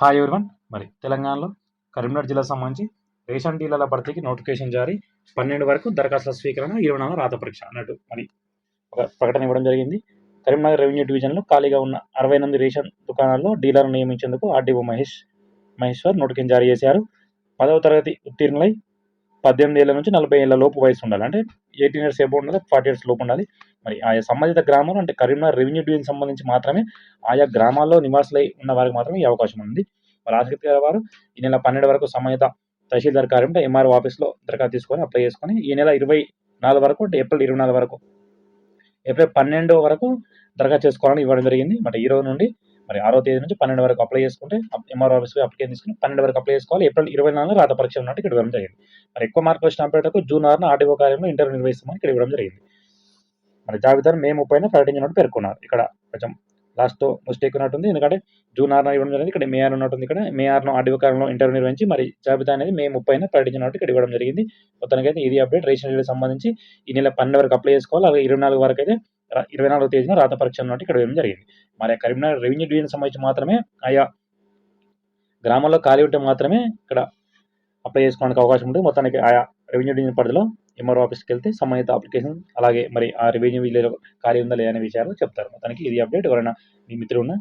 Hi everyone మరి తెలంగాణలో కరీంనగర్ జిల్లా సంబంధించి రేషన్ డీలర్ల భర్తీకి నోటిఫికేషన్ జారీ. పన్నెండు వరకు దరఖాస్తుల స్వీకరణ ఇరవై నాలుగు రాత పరీక్ష అన్నట్టు మరి ఒక ప్రకటన ఇవ్వడం జరిగింది. కరీంనగర్ రెవెన్యూ డివిజన్లో ఖాళీగా ఉన్న అరవై ఎనిమిది రేషన్ దుకాణాల్లో డీలర్ను నియమించేందుకు ఆర్డీఓ మహేష్ మహేశ్వర్ నోటిఫికేషన్ జారీ చేశారు. పదవ తరగతి ఉత్తీర్ణులై పద్దెనిమిది ఏళ్ళ నుంచి నలభై ఏళ్ళ లోపు వయసు ఉండాలి. అంటే ఎయిటీన్ ఇయర్స్ ఏబో ఉండాలి ఫార్టీ ఇయర్స్ లోపు ఉండాలి. మరి ఆయా సంబంధిత గ్రామాలు అంటే కరీంనగర్ రెవెన్యూ డివిజన్ సంబంధించి మాత్రమే ఆయా గ్రామాల్లో నివాసులై ఉన్న వారికి మాత్రమే ఈ అవకాశం ఉంది. మరి ఆసక్తి గల వారు ఈ నెల పన్నెండు వరకు సంబంధిత తహసీల్దార్ కార్యంలో ఎంఆర్ఓ ఆఫీస్లో దరఖాస్తు తీసుకొని అప్లై చేసుకొని ఈ నెల ఇరవై నాలుగు వరకు అంటే ఏప్రిల్ ఇరవై నాలుగు వరకు ఏప్రిల్ పన్నెండు వరకు దరఖాస్తు చేసుకోవాలని ఇవ్వడం జరిగింది. మరి ఈ రోజు నుండి మరి ఆరో తేదీ నుంచి పన్నెండు వరకు అప్లై చేసుకుంటే ఎంఆర్ ఆఫీస్ అప్లికేషన్ తీసుకుని పన్నెండు వరకు అప్లై చేసుకోవాలి. ఏప్రిల్ ఇరవై నాలుగు రాత పరీక్ష ఉన్నట్టు ఇక్కడ ఇవ్వడం జరిగింది. మరి ఎక్కువ మార్కులు వచ్చిన అభ్యర్థులకు జూన్ ఆరున ఆర్డీఓ కార్యంలో ఇంటర్వ్యూ నిర్వహిస్తామని ఇక్కడ ఇవ్వడం జరిగింది. మరి జాబితాను మే ముప్పైన ప్రకటించినట్టు పేర్కొన్నారు. ఇక్కడ కొంచెం లాస్ట్ మిస్టేక్ ఉన్నట్టుంది. ఎందుకంటే జూన్ ఆరున ఇవ్వడం జరిగింది. ఇక్కడ మే ఆరు ఉన్నట్టుంది. ఇక్కడ మే ఆరున ఆర్డీఓ ఇంటర్వ్యూ నిర్వహించి మరి జాబితా అనేది మే ముప్పైన ప్రకటించినట్టు ఇక్కడ ఇవ్వడం జరిగింది. మొత్తానికైతే ఇది అప్డేట్ రేషన్ డీలర్ సంబంధించి ఈ నెల పన్నెండు వరకు అప్లై చేసుకోవాలి. అలాగే ఇరవై నాలుగు వరకు అయితే ఇరవై నాలుగు తేదీన రాత పరీక్ష ఉన్నట్టు ఇక్కడ ఇవ్వడం జరిగింది. మరి కరీంనగర్ రెవెన్యూ డివిజన్ సంబంధించి మాత్రమే ఆయా గ్రామాల్లో ఖాళీ ఉంటే మాత్రమే ఇక్కడ అప్లై చేసుకోవడానికి అవకాశం ఉంటుంది. మొత్తానికి ఆయా రెవెన్యూ డివిజన్ పరిధిలో ఎంఆర్ఓ ఆఫీస్కి వెళ్తే సంబంధిత అప్లికేషన్ అలాగే మరి ఆ రెవెన్యూ విలేజ్ ఖాళీ ఉందా లేదా అనే విషయాలు చెప్తారు. మొత్తానికి ఇది అప్డేట్ ఎవరైనా మీ మిత్రులున్న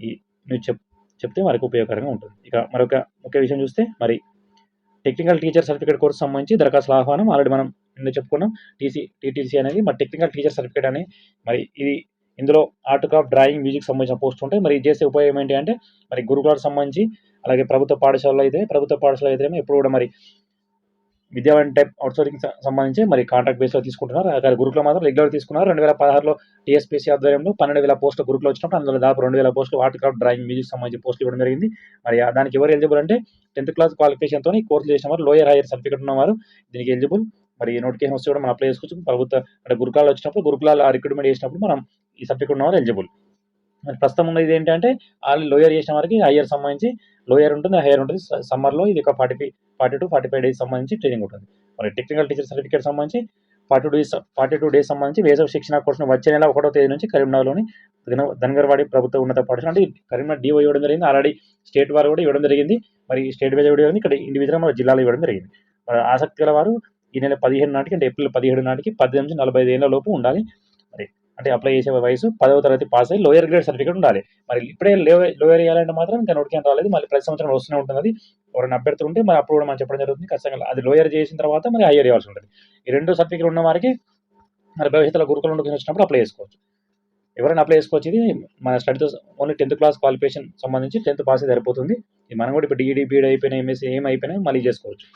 ఈ న్యూస్ చెప్ చెప్తే వారికి ఉపయోగకరంగా ఉంటుంది. ఇక మరొక ముఖ్య విషయం చూస్తే మరి టెక్నికల్ టీచర్ సర్టిఫికేట్ కోర్సు సంబంధించి దరఖాస్తుల ఆహ్వానం ఆల్రెడీ మనం నిన్న చెప్పుకున్నాం. టీసీ టీటీసీ అనేది మరి టెక్నికల్ టీచర్ సర్టిఫికేట్ అని మరి ఇది ఇందులో ఆర్ట్ క్రాఫ్ట్ డ్రాయింగ్ మ్యూజిక్ సంబంధించిన పోస్ట్ ఉంటాయి. మరి చేసే ఉపయోగం ఏంటి అంటే మరి గురుకులకు సంబంధించి అలాగే ప్రభుత్వ పాఠశాలలో అయితే ప్రభుత్వ పాఠశాల అయితే ఎప్పుడు కూడా మరి విద్యావన్ టైప్ అవుట్సోర్సింగ్ సంబంధించి మరి కాంట్రాక్ట్ బేస్లో తీసుకుంటున్నారు. అక్కడ గురుకులు మాత్రం రెగ్యులర్ తీసుకున్నారు. రెండు వేల పదహారులో టీఎస్పీసీ ఆధ్వర్యంలో పన్నెండు వేల పోస్టులు గురుకులు వచ్చినప్పుడు అందులో దాదాపు రెండు వేల పోస్టులు ఆర్ట్ క్రాఫ్ట్ డ్రాయింగ్ మ్యూజిక్ సంబంధించి పోస్టులు ఇవ్వడం జరిగింది. మరి దానికి ఎవరు ఎలిజిబుల్ అంటే టెన్త్ క్లాస్ క్వాలిఫికేషన్తో కోర్సులు చేసిన వారు లోయర్ హైయర్ సర్టిఫికేట్ ఉన్నవారు దీనికి ఎలిజిబుల్ మరి నోటిఫికేషన్ వస్తే కూడా మనం అప్లై చేసుకోవచ్చు. ప్రభుత్వ అంటే గురుకులాలు వచ్చినప్పుడు గురుకులాలు రిక్రూట్మెంట్ చేసినప్పుడు మనం ఈ సర్టిఫికేట్ ఉన్నవారు ఎలిజిబుల్ మరి ప్రస్తుతం ఉన్నది ఏంటంటే వాళ్ళు లోయర్ చేసిన వారికి హైయర్ సంబంధించి లోయర్ ఉంటుంది హైయర్ ఉంటుంది. సమ్మర్లో ఇది ఒక forty forty two forty five days సంబంధించి ట్రైనింగ్ ఉంటుంది. మరి టెక్నికల్ టీచర్ సర్టిఫికేట్ సంబంధించి forty two days forty two days సంబంధించి వేసవి శిక్షణ కోర్సును వచ్చే నెల ఒకటో తేదీ నుంచి కరీంనగర్లోని ధనగర్వాడి ప్రభుత్వ ఉన్నత పాఠశాల అంటే కరీంనగర్ డిఓ ఇవ్వడం జరిగింది. ఆల్రెడీ స్టేట్ వారు కూడా ఇవ్వడం జరిగింది. మరి స్టేట్ వైజ్ ఇవ్వడం జరిగింది. ఇక్కడ ఇండివిజువల్ మన జిల్లాలో ఇవ్వడం జరిగింది. మరి ఆసక్తి గల వారు ఈ నెల పదిహేను నాటికి అంటే ఏప్రిల్ పదిహేడు నాటికి పద్దెనిమిది నలభై ఐదు ఏళ్ళ లోపు ఉండాలి. అంటే అప్లై చేసే వయసు పదవ తరగతి పాస్ అయ్యి లోయర్ గ్రేడ్ సర్టిఫికేట్ ఉండాలి. మరి ఇప్పుడే లోయర్ చేయాలంటే మాత్రం ఇంకా నోటికేం రాలేదు. మళ్ళీ ప్రతి సంవత్సరం వస్తూనే ఉంటుంది అది. ఎవరైనా అభ్యర్థులు ఉంటే మరి అప్పుడు కూడా మనం చెప్పడం జరుగుతుంది. ఖచ్చితంగా అది లోయర్ చేసిన తర్వాత మరి హైయర్ చేయాల్సి ఉంటుంది. ఈ రెండు సర్టిఫికేట్ ఉన్న వారికి మరి భవిష్యత్తులో గురుకుల నుండి వచ్చినప్పుడు అప్లై చేసుకోవచ్చు. ఎవరైనా అప్లై చేసుకోవచ్చు. ఇది మన స్టడీతో ఓన్లీ టెన్త్ క్లాస్ క్వాలిఫికేషన్ సంబంధించి టెన్త్ పాస్ సరిపోతుంది. ఇది మనం కూడా ఇప్పుడు డిఈడి బీఈడి అయిపోయినా ఎంఎస్సీ ఏం అయిపోయినా మళ్ళీ చేసుకోవచ్చు.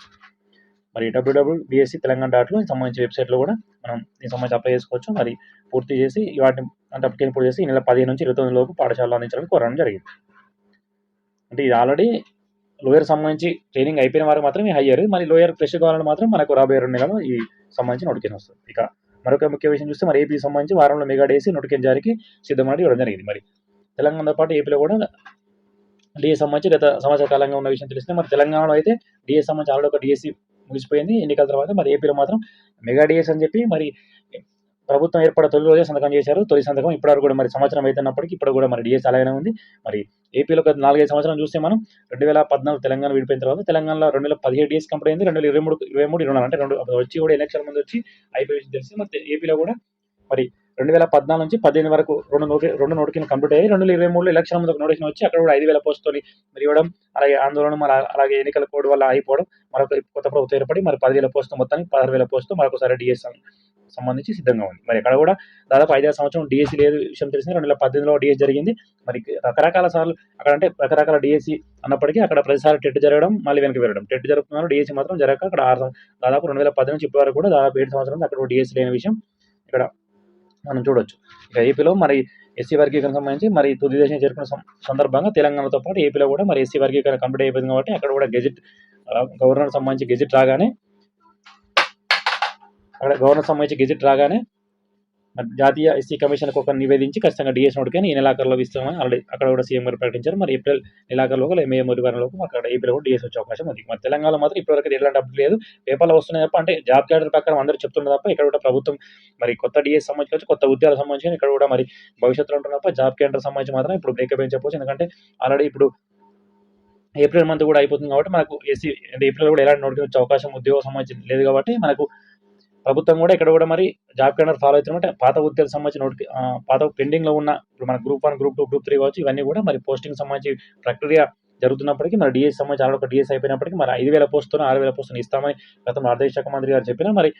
మరి డబ్ల్యూడబ్ల్యూ బిఎస్సి తెలంగాణ డాట్లో సంబంధించి వెబ్సైట్లో కూడా మనం దీనికి సంబంధించి అప్లై చేసుకోవచ్చు. మరి పూర్తి చేసి వాటిని అంటే అప్లికేషన్ పూర్తి చేసి ఈ నెల పదిహేను నుంచి ఇరవై తొమ్మిది లోపు పాఠశాలలో అందించాలని కోరడం జరిగింది. అంటే ఇది ఆల్రెడీ లోయర్ సంబంధించి ట్రైనింగ్ అయిపోయిన వారికి మాత్రమే హయ్యర్ మరి లోయర్ ఫ్రెష్ కావాలని మాత్రం మనకు రాబోయే రెండు నెలలు ఈ సంబంధించి నోటికేషన్ వస్తుంది. ఇక మరొక ముఖ్య విషయం చూస్తే మరి ఏపీ సంబంధించి వారంలో మెగా నోటికేషన్ జారీకి సిద్ధమని ఇవ్వడం జరిగింది. మరి తెలంగాణతో పాటు ఏపీలో కూడా డిఎస్ సంబంధించి గత సంవత్సర కాలంగా ఉన్న విషయం తెలిస్తే మరి తెలంగాణలో అయితే డిఎస్ సంబంధించి ఆల్రెడీ ఒక డిఎస్సి ముగిసిపోయింది. ఎన్నికల తర్వాత మరి ఏపీలో మాత్రం మెగా డిఎస్ అని చెప్పి మరి ప్రభుత్వం ఏర్పడ తొలి రోజే సంతకం చేశారు. తొలి సంతకం ఇప్పటివరకు కూడా మరి సంవత్సరం అవుతున్నప్పటికీ ఇప్పుడు కూడా మరి డిఎస్ అలాగే ఉంది. మరి ఏపీలో గత నాలుగైదు సంవత్సరం చూస్తే మనం రెండు వేల పద్నాలుగు తెలంగాణ విడిపోయిన తర్వాత తెలంగాణలో రెండు వేల పదిహేడు డిఎస్ కంప్లీట్ అయింది. రెండు వేల ఇరవై మూడు ఇరవై మూడు ఇరవై నాలుగు అంటే రెండు వచ్చి కూడా ఎలక్షన్ ముందు వచ్చి అయిపోయి తెలిసి మరి ఏపీలో కూడా మరి రెండు వేల పద్నాలుగు నుంచి పద్దెనిమిది వరకు రెండు నోటి రెండు నోటికి కంప్లీట్ అయ్యి రెండు వేల ఇరవై మూడులో ఎలక్షన్ ముందు నోటిఫికేషన్ వచ్చి అక్కడ కూడా ఐదు వేల పోస్టులు మరి ఇవ్వడం అలాగే ఆందోళన మరి అలాగే ఎన్నికల కోడ్ వల్ల అయిపోవడం మరొక కొత్త ప్రభుత్వం ఏర్పడి మరి పదివేల పోస్టు మొత్తానికి పదహారు వేల పోస్టు మరొకసారి డిఎస్ సంబంధించి సిద్ధంగా ఉంది. మరి అక్కడ కూడా దాదాపు ఐదారు సంవత్సరం డిఎస్సీ లేదు విషయం తెలిసింది. రెండు వేల పద్దెనిమిదిలో డిఎస్ జరిగింది. మరి రకరకాల సార్లు అక్కడ అంటే రకరకాల డిఎస్సీ అన్నప్పటికీ అక్కడ ప్రతిసారి టెట్ జరగడం మళ్ళీ వెనక్కి వెళ్ళడం. టెట్ జరుగుతున్నారు డిఎస్సి మాత్రం జరగక అక్కడ ఆరు దాదాపు రెండు వేల పద్దెనిమిది ఇప్పటి వరకు కూడా దాదాపు ఏడు సంవత్సరాలు అక్కడ డిఎస్సీ లేని విషయం ఇక్కడ మనం చూడొచ్చు. ఇక ఏపీలో మరి ఎస్సీ వర్గీకరణ సంబంధించి మరి తుది దేశం చేరుకున్న సందర్భంగా తెలంగాణతో పాటు ఏపీలో కూడా మరి ఎస్సీ వర్గీకరణ కంప్లీట్ అయిపోయింది కాబట్టి అక్కడ కూడా గెజిట్ గవర్నర్ సంబంధించి గెజిట్ రాగానే అక్కడ గవర్నర్ సంబంధించి గెజిట్ రాగానే జాతీయ ఎస్సీ కమిషన్ ఒక నివేదించి ఖచ్చితంగా డిఎస్ నోటికైనా ఈ నెలాఖరులో ఇస్తామని ఆల్రెడీ అక్కడ కూడా సీఎం గారు ప్రకటించారు. మరి ఏప్రిల్ నెలాఖరులో మే మొదటి వారంలోపు అక్కడ ఏప్రిల్ కూడా డిఎస్ వచ్చే అవకాశం ఉంది. మరి తెలంగాణలో మాత్రం ఇప్పటివరకు ఎలాంటి అప్డేట్ లేదు. పేపర్లో వస్తున్నాయి తప్ప అంటే జాబ్ క్యాడర్ ప్రకారం అందరూ చెప్తున్నారు తప్ప ఇక్కడ కూడా ప్రభుత్వం మరి కొత్త డిఎస్ సంబంధించి కొత్త ఉద్యోగాలకు సంబంధించి ఇక్కడ కూడా మరి భవిష్యత్తులో ఉంటున్న తప్ప జాబ్ క్యాడర్ సంబంధించి మాత్రం ఇప్పుడు బ్రేకప్ అని చెప్పవచ్చు ఎందుకంటే ఆల్రెడీ ఇప్పుడు ఏప్రిల్ మంత్ కూడా అయిపోతుంది కాబట్టి మనకు ఏసీ అంటే ఏప్రిల్ కూడా ఎలాంటి నోటిఫికేషన్ వచ్చే అవకాశం ఉద్యోగం సంబంధించి లేదు కాబట్టి మనకు ప్రభుత్వం కూడా ఇక్కడ కూడా మరి జాబ్ క్యాలెండర్ ఫాలో అవుతుందంటే పాత ఉద్యోగ సంబంధించిన నోటిఫి పాత పెండింగ్లో ఉన్న ఇప్పుడు మన group one group two group three కావచ్చు ఇవన్నీ కూడా మరి పోస్టింగ్ సంబంధించి ప్రక్రియ జరుగుతున్నప్పటికీ మరి డిఎస్ సంబంధించి ఆల్రెడీ ఒక డిఎస్ అయిపోయినప్పటికీ మరి ఐదు వేల పోస్టులను ఆరు వేల పోస్టులను ఇస్తామని గతంలో ఆర్థిక శాఖ మంత్రి గారు చెప్పినా మరి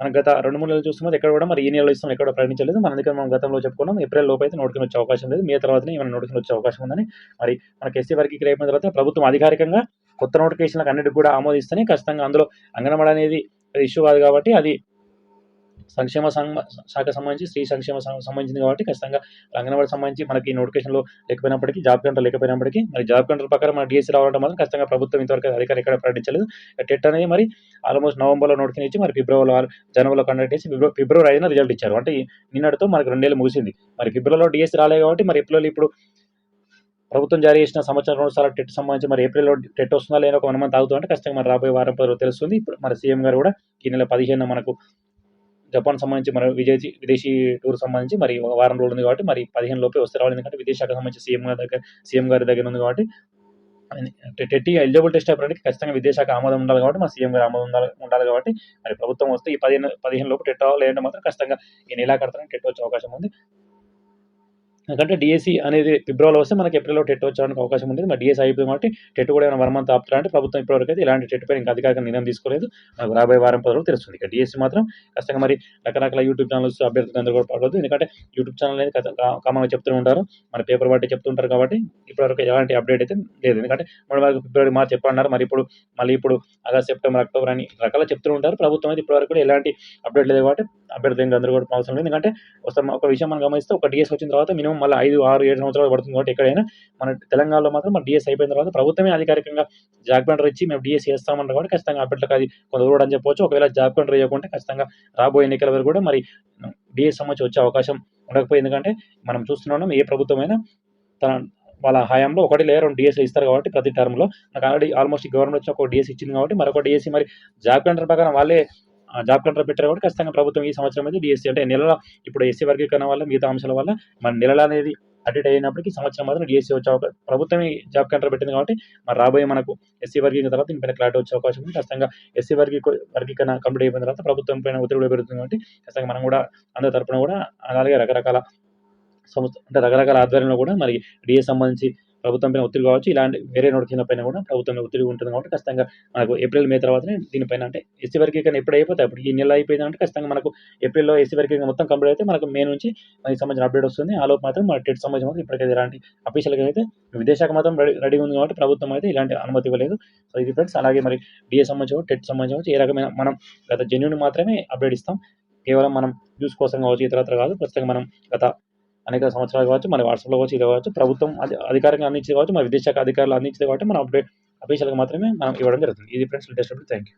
మనం గత రెండు మూడు నెలలు చూస్తున్నది ఎక్కడ కూడా మరి ఈ నెలలో ఇస్తాం ఎక్కడ ప్రకటించలేదు. మన దగ్గర మనం గతంలో చెప్పుకున్నాం ఏప్రిల్ లోపు అయితే నోటికి వచ్చే అవకాశం లేదు. మే తర్వాతనే ఏమైనా నోటికి వచ్చే అవకాశం ఉందని మరి మనకి ఎస్సీ వర్గీకరణ అయిపోయిన తర్వాత ప్రభుత్వం అధికారికంగా కొత్త నోటిఫికేషన్లకు అన్నిటికి కూడా ఆమోదిస్తేనే ఖచ్చితంగా అందులో అంగన్వాడీ అనేది ఇష్యూ కాదు కాబట్టి అది సంక్షేమ సంఘ శాఖ సంబంధించి స్త్రీ సంక్షేమ సంబంధించింది కాబట్టి ఖచ్చితంగా అంగన్వాడీ సంబంధించి మనకి నోటిఫికేషన్లో లేకపోయినప్పటికీ జాబ్ కౌంటర్ లేకపోయినప్పటికీ మరి జాబ్ కౌంటర్ ప్రకారం మన డిఎస్సీ రావాలంటే మాత్రం ఖచ్చితంగా ప్రభుత్వం ఇంతవరకు అధికారులు ఎక్కడ ప్రకటించలేదు. టెట్ అనేది మరి ఆల్మోస్ట్ నవంబర్లో నోటిఫికేషన్ ఇచ్చి మరి ఫిబ్రవరిలో జనవరిలో కండక్ట్ చేసి ఫిబ్రవరి ఫిబ్రవరి ఐదున రిజల్ట్ ఇచ్చారు. అంటే నిన్నటితో మనకి రెండేళ్ళు ముగిసింది. మరి ఫిబ్రవరిలో డిఎస్సీ రాలేదు కాబట్టి మరి ఏప్రిల్ ఇప్పుడు ప్రభుత్వం జారీ చేసిన సంవత్సరం రెండు సార్లు టెట్ సంబంధించి మరి ఏప్రిల్లో టెట్ వస్తుందా లేదా ఒక వన్ మంత్ ఆగుతుందంటే ఖచ్చితంగా మరి రాబోయే వారం పది రోజులు తెలుస్తుంది. ఇప్పుడు మరి సీఎం గారు కూడా ఈ నెల పదిహేను మనకు జపాన్ సంబంధించి మరి విదేశీ విదేశీ టూర్ సంబంధించి మరి వారం రోజులు ఉంది కాబట్టి మరి పదిహేను లోపే వస్తే రావాలి. ఎందుకంటే విదేశాఖ సంబంధించి సీఎం గారి దగ్గర సీఎం గారి దగ్గర ఉంది కాబట్టి టెట్టి ఎలిజిబుల్ టెస్ట్ అయిపోయినకి ఖచ్చితంగా విదేశాఖ ఆమోదం ఉండాలి కాబట్టి మా సీఎం గారు ఆమోదం ఉండాలి ఉండాలి కాబట్టి మరి ప్రభుత్వం వస్తే ఈ పదిహేను పదిహేను లోపు టెట్ అవ్వాలి లేదంటే మాత్రం ఖచ్చితంగా ఈ నెలా కడతానే టెట్ వచ్చే అవకాశం ఉంది. ఎందుకంటే డిఎస్సి అనేది ఫిబ్రవరిలో వస్తే మనకి ఏప్రిల్లో టెట్ వచ్చడానికి అవకాశం ఉంటుంది మరి డిఎస్సి అయిపోయింది కాబట్టి టెట్ కూడా ఏమైనా వన్ మంత్ ఆపుతారా అంటే ప్రభుత్వం ఇప్పటివరకు అయితే ఇలాంటి టెట్ పైన ఇంకా అధికారిక నిర్ణయం తీసుకోలేదు. మనకు రాబోయే వారం పదవులు తెలుస్తుంది. ఇక డిఎస్సి మాత్రం ఖచ్చితంగా మరి రకరకాల యూట్యూబ్ ఛానల్స్ అభ్యర్థులు అందరూ కూడా పడవద్దు ఎందుకంటే యూట్యూబ్ ఛానల్ అనేది కామన్గా చెప్తూ ఉంటారు. మన పేపర్ బట్టి చెప్తుంటారు కాబట్టి ఇప్పటివరకు ఎలాంటి అప్డేట్ అయితే లేదు. ఎందుకంటే మన వరకు ఫిబ్రవరి మార్చి చెప్పన్నారు. మరి ఇప్పుడు మళ్ళీ ఇప్పుడు ఆగస్ట్ సెప్టెంబర్ అక్టోబర్ అని రకాల చెప్తూ ఉంటారు. ప్రభుత్వం అయితే ఇప్పటివరకు కూడా ఎలాంటి అప్డేట్ లేదు కాబట్టి అభ్యర్థులు అందరూ కూడా అవసరం లేదు ఎందుకంటే ఒక విషయం మనం గమనిస్తే ఒక డిఎస్ వచ్చిన తర్వాత మినిమం మళ్ళీ ఐదు ఆరు ఏడు సంవత్సరాలు పడుతుంది కాబట్టి ఎక్కడైనా మన తెలంగాణలో మాత్రం మన డిఎస్ అయిపోయిన తర్వాత ప్రభుత్వమే అధికారికంగా జాబ్ కౌంటర్ ఇచ్చి మేము డిఎస్ చేస్తామంటారు కాబట్టి ఖచ్చితంగా అప్పట్లకు అది కొంత ఊరడు అని ఒకవేళ జాబ్ కౌంటర్ ఇవ్వకుంటే ఖచ్చితంగా రాబోయే ఎన్నికల వరకు కూడా మరి డిఎస్ సంబంధించి వచ్చే అవకాశం ఉండకపోయింది ఎందుకంటే మనం చూస్తున్నాం ఏ ప్రభుత్వమైనా తన వాళ్ళ హయాంలో ఒకటి లేదా రెండు డిఎస్లు ఇస్తారు కాబట్టి ప్రతి టర్మ్లో నాకు ఆల్రెడీ ఆల్మోస్ట్ గవర్నమెంట్ వచ్చి ఒక డిఎస్ ఇచ్చింది కాబట్టి మరొక డిఎస్సి మరి జాబ్ కౌంటర్ ప్రకారం వాళ్ళే జాబ్ కంట్రోల్ పెట్టారు కాబట్టి ఖచ్చితంగా ప్రభుత్వం ఈ సంవత్సరం అయితే డిఎస్సి అంటే నెల ఇప్పుడు ఎస్సీ వర్గీకరణ వల్ల మిగతా అంశాల వల్ల మన నెలల అనేది అటు అయినప్పటికీ సంవత్సరం మాత్రం డిఎస్సి వచ్చే అవకాశం ప్రభుత్వమే జాబ్ కంట్రోల్ పెట్టింది కాబట్టి మరి రాబోయే మనకు ఎస్సీ వర్గీకరణ తర్వాత దీనిపైన క్లారిటీ వచ్చే అవకాశం ఉంది. ఖచ్చితంగా ఎస్సీ వర్గీ వర్గీకరణ కంప్లీట్ అయిపోయిన తర్వాత ప్రభుత్వం పైన ఒత్తిడి కూడా పెరుగుతుంది కాబట్టి ఖచ్చితంగా మనం కూడా అందరి తరపున కూడా అలాగే రకరకాల సంస్థ అంటే రకరకాల ఆధ్వర్యంలో కూడా మరి డిఎస్ సంబంధించి ప్రభుత్వం పైన ఒత్తిడి కావచ్చు ఇలాంటి వేరే నోటిఫికేషన్ పైన కూడా ప్రభుత్వం ఒత్తిడి ఉంటుంది కాబట్టి ఖచ్చితంగా మనకు ఏప్రిల్ మే తర్వాతనే దీనిపైన అంటే ఎస్సీ వర్గీకరణ ఎప్పుడు అయిపోతాయి అప్పుడు ఈ నెల అయిపోయిందంటే ఖచ్చితంగా మనకు ఏప్రిల్లో ఎస్సీ వర్గీకరణ మొత్తం కంప్లీట్ అయితే మనకు మే నుంచి మనకి సంబంధించిన అప్డేట్ వస్తుంది. ఆ లోపు మాత్రం మన టెట్ సంబంధించిన మాత్రం ఇప్పటికైతే ఇలాంటి అఫీషియల్గా అయితే విదేశాఖ మాత్రం రెడీ రెడీ ఉంది కాబట్టి ప్రభుత్వం అయితే ఇలాంటి అనుమతి ఇవ్వలేదు. సో ఇది ఫ్రెండ్స్ అలాగే మరి డిఎస్ సంబంధించి టెట్ సంబంధించి ఏ రకమైన మనం గత జెన్యున్ మాత్రమే అప్డేట్ ఇస్తాం. కేవలం మనం న్యూస్ కోసం కావచ్చు ఇతరత్ర కాదు ప్రస్తుతంగా మనం గత అనేక సంవత్సరాలు కావచ్చు మన వాట్సాప్లో కావచ్చు ఇది కావచ్చు ప్రభుత్వం అధి- అధికారికంగా అందించింది కావచ్చు మన విదేశాఖ అధికారులు అందించేది కాబట్టి మనం అప్డేట్ అఫీషియల్గా మాత్రమే మనం ఇవ్వడం జరుగుతుంది. ఇది friends latest update thank you